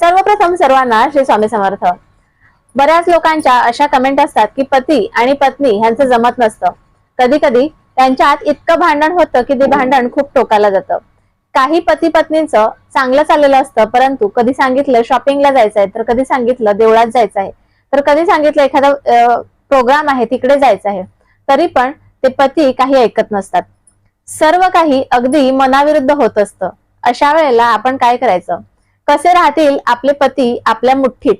सर्वप्रथम सर्वांना श्री स्वामी समर्थ. बऱ्याच लोकांच्या अशा कमेंट असतात की पती आणि पत्नी ह्यांचं जमत नसतं. कधी कधी त्यांच्यात इतकं भांडण होतं की ते भांडण खूप टोकाला जातं. काही पती पत्नीचं चांगलं चाललेलं असतं परंतु कधी सांगितलं शॉपिंगला जायचं आहे तर कधी सांगितलं देवळात जायचं आहे तर कधी सांगितलं एखादा प्रोग्राम आहे तिकडे जायचं आहे तरी पण ते पती काही ऐकत नसतात. सर्व काही अगदी मनाविरुद्ध होत असतं. अशा वेळेला आपण काय करायचं? कसे राहतील आपले पती आपल्या मुठ्ठीत?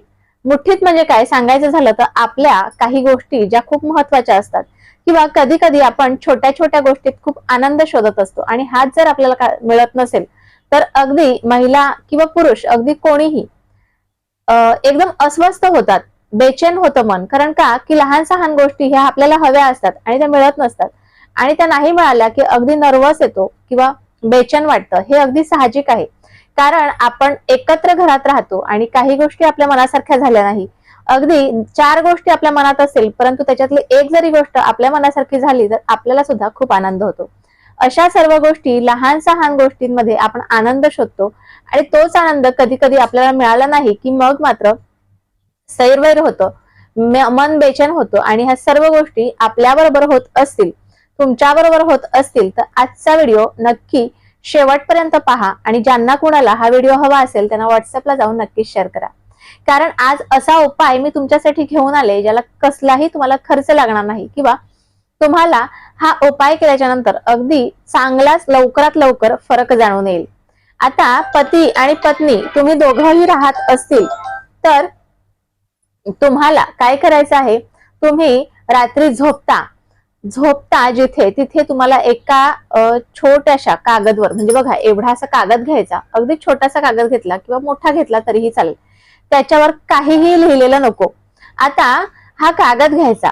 मुठ्ठीत म्हणजे काय? सांगायचं झालं तर आपल्या काही गोष्टी ज्या खूप महत्त्वाच्या असतात. किंवा कधी कधी आपण छोट्या छोट्या गोष्टीत खूप आनंद शोधत असतो आणि हाच जर आपल्याला का- मिळत नसेल तर अगदी महिला किंवा पुरुष अगदी कोणीही एकदम अस्वस्थ होतात. बेचैन होतं मन. कारण का? की लहान सहान गोष्टी ह्या आपल्याला हव्या असतात आणि त्या मिळत नसतात. आणि त्या नाही मिळाल्या की अगदी नर्वस येतो किंवा बेचैन वाटतं. हे अगदी साहजिक आहे. कारण आपण एकत्र घरात राहतो आणि काही गोष्टी आपल्या मनासारख्या झाल्या नाही. अगदी चार गोष्टी आपल्या मनात असेल परंतु त्याच्यातली एक जरी गोष्ट आपल्या मनासारखी झाली तर आपल्याला सुद्धा खूप आनंद होतो. अशा सर्व गोष्टी लहान सहान गोष्टींमध्ये आपण आनंद शोधतो आणि तोच आनंद कधी कधी आपल्याला मिळाला नाही की मग मात्र सैरवैर होतं मन बेचैन होतो आणि ह्या सर्व गोष्टी आपल्या बरोबर होत असतील तुमच्या बरोबर होत असतील तर आजचा व्हिडिओ नक्की शेवटपर्यंत पहा आणि ज्यांना कुणाला हा व्हिडिओ हवा असेल त्यांना व्हॉट्सअपला जाऊन नक्कीच शेअर करा. कारण आज असा उपाय मी तुमच्यासाठी घेऊन आले ज्याला कसलाही तुम्हाला खर्च लागणार नाही किंवा तुम्हाला हा उपाय केल्याच्यानंतर अगदी चांगलाच लवकरात लवकर फरक जाणून येईल. आता पती आणि पत्नी तुम्ही दोघंही राहत असतील तर तुम्हाला काय करायचं आहे? तुम्ही रात्री झोपता. झोपता जिथे तिथे तुम्हाला एका छोट्याशा कागदवर म्हणजे बघा एवढा असा कागद घ्यायचा अगदी छोटासा कागद घेतला किंवा मोठा घेतला तरीही चालेल. त्याच्यावर काहीही लिहिलेलं नको. आता हा कागद घ्यायचा.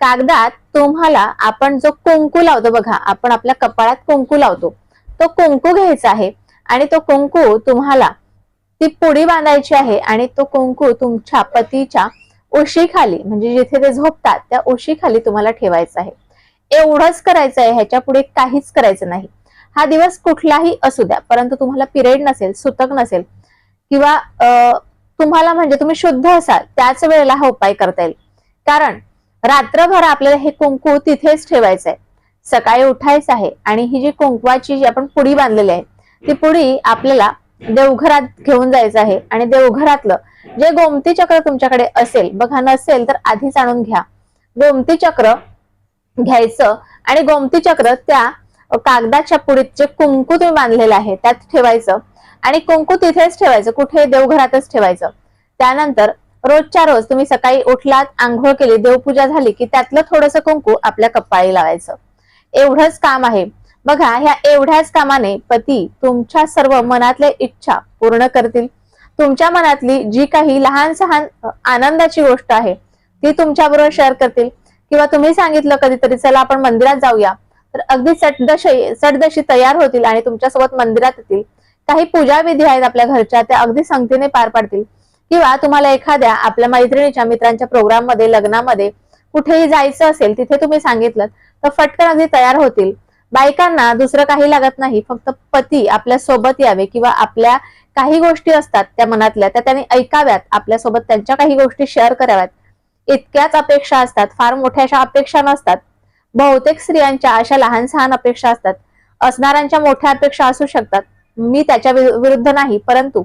कागदात तुम्हाला आपण जो कुंकू लावतो बघा आपण आपल्या कपाळात कुंकू लावतो. तो कुंकू घ्यायचा आहे आणि तो कुंकू तुम्हाला ती पुडी बांधायची आहे आणि तो कुंकू तुमच्या पतीच्या उशीखाली म्हणजे जिथे ते झोपतात त्या उशीखाली तुम्हाला ठेवायचा आहे. एवढंच करायचं आहे ह्याच्या पुढे काहीच करायचं नाही. हा दिवस कुठलाही असू द्या परंतु तुम्हाला पिरियड नसेल सुतक नसेल किंवा तुम्हाला म्हणजे तुम्ही शुद्ध असाल त्याच वेळेला हा उपाय करता येईल. कारण रात्रभर आपल्याला हे कुंकू तिथेच ठेवायचं आहे सकाळी उठायचं आहे आणि ही जी कुंकवाची जी आपण पुडी बांधलेली आहे ती पुडी आपल्याला देवघरात घेऊन जायचं आहे आणि देवघरातलं जे गोमती चक्र तुमच्याकडे असेल बघा नसेल तर आधीच आणून घ्या. गोमती चक्र घ्यायचं आणि गोमती चक्र त्या कागदाच्या पुढीत जे कुंकू तुम्ही बांधलेलं आहे त्यात ठेवायचं. आणि कुंकू तिथेच ठेवायचं कुठे देवघरातच ठेवायचं. त्यानंतर रोजच्या रोज तुम्ही सकाळी उठलात आंघोळ केली देवपूजा झाली की त्यातलं थोडंसं कुंकू आपल्या कपाळी लावायचं. एवढंच काम आहे. बघा ह्या एवढ्याच कामाने पती तुमच्या सर्व मनातल्या इच्छा पूर्ण करतील. तुमच्या मनातली जी काही लहान सहान आनंदाची गोष्ट आहे ती तुमच्या बरोबर शेअर करतील. किंवा तुम्ही सांगितलं कधीतरी चला आपण मंदिरात जाऊया. तर अगदी सटदशी चटदशी तयार होतील आणि तुमच्यासोबत मंदिरात येतील. काही पूजा विधी आहेत आपल्या घरच्या त्या अगदी संगतीने पार पाडतील. किंवा तुम्हाला एखाद्या आपल्या मैत्रिणीच्या मित्रांच्या प्रोग्राममध्ये लग्नामध्ये कुठेही जायचं असेल तिथे तुम्ही सांगितलं तर फटकन अगदी तयार होतील. बायकांना दुसरं काही लागत नाही फक्त पती आपल्यासोबत यावे किंवा आपल्या काही गोष्टी असतात त्या मनातल्या त्या त्यांनी ऐकाव्यात. आपल्यासोबत त्यांच्या काही गोष्टी शेअर कराव्यात. इतक्याच अपेक्षा असतात फार मोठ्या अशा अपेक्षा नसतात. बहुतेक स्त्रियांच्या अशा लहान सहान अपेक्षा असतात. असणाऱ्यांच्या मोठ्या अपेक्षा असू शकतात. मी त्याच्या विरुद्ध नाही परंतु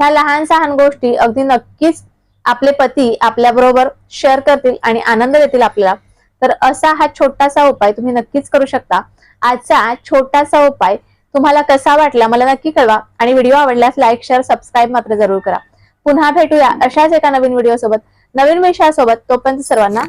ह्या लहान सहान गोष्टी अगदी नक्कीच आपले पती आपल्या बरोबर शेअर करतील आणि आनंद देतील आपल्याला. तर असा हा छोटासा उपाय तुम्ही नक्कीच करू शकता. आजचा छोटासा उपाय तुम्हाला कसा वाटला मला नक्की कळवा आणि व्हिडिओ आवडल्यास लाईक शेअर सबस्क्राईब मात्र जरूर करा. पुन्हा भेटूया अशाच एका नवीन व्हिडिओ सोबत. नवीन विषयासोबत तोपर्यंत सर्वांना